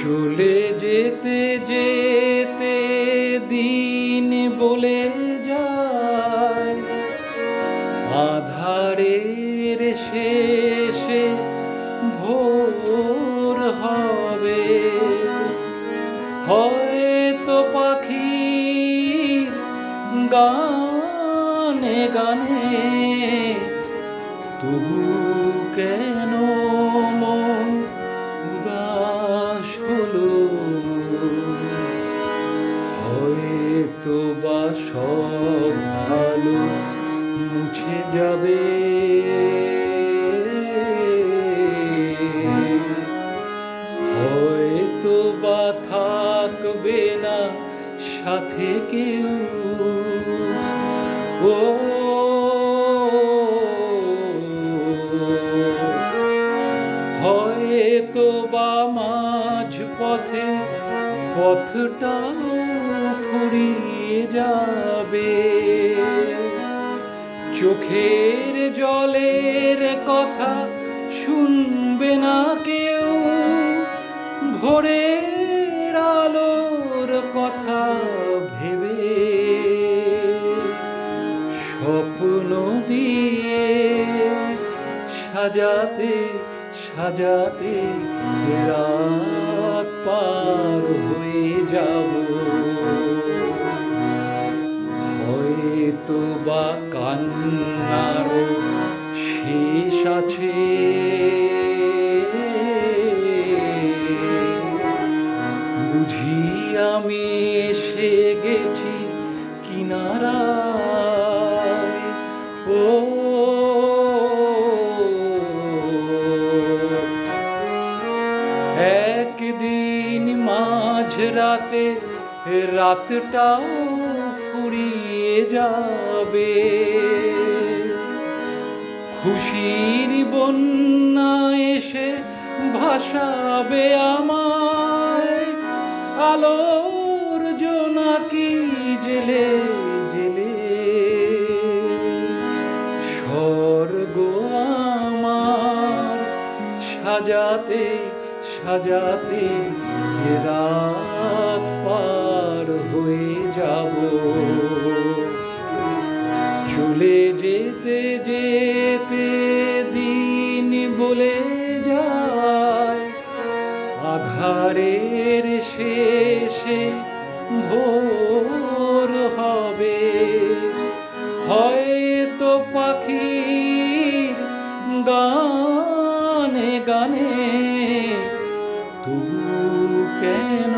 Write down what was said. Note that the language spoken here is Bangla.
চলে যেতে যেতে দিন বলে যায়। আধারের শেষে ভোর হবে। হয়তো পাখি গানে গানে তবু কেন বা সব ভালো মুছে যাবে। হয়তো বা থাকবে না সাথে কেউ। ও হয়তো বা মাঝ পথে পথটা ফুরিয়ে যাবে। চোখের জলের কথা শুনবে না কেউ। ভোরের আলোর কথা ভেবে। স্বপ্ন দিয়ে সাজাতে সাজাতে রাত পার হয়ে যাব। বা কান্নারও শেষ আছে। বুঝি আমি এসে গেছি কিনারায়। ও, একদিন মাঝ রাতে রাতটাও ফুরিয়ে যাবে। খুশির বন্যা এসে ভাসাবে আমায়। আলোর জোনাকি জেলে জেলে। স্বর্গ আমার সাজাতে সাজাতে রাত পার হয়ে যাব। বলে যায় আধারের শেষে ভোর হবে। হয়তো পাখির গানে গানে তবু কেন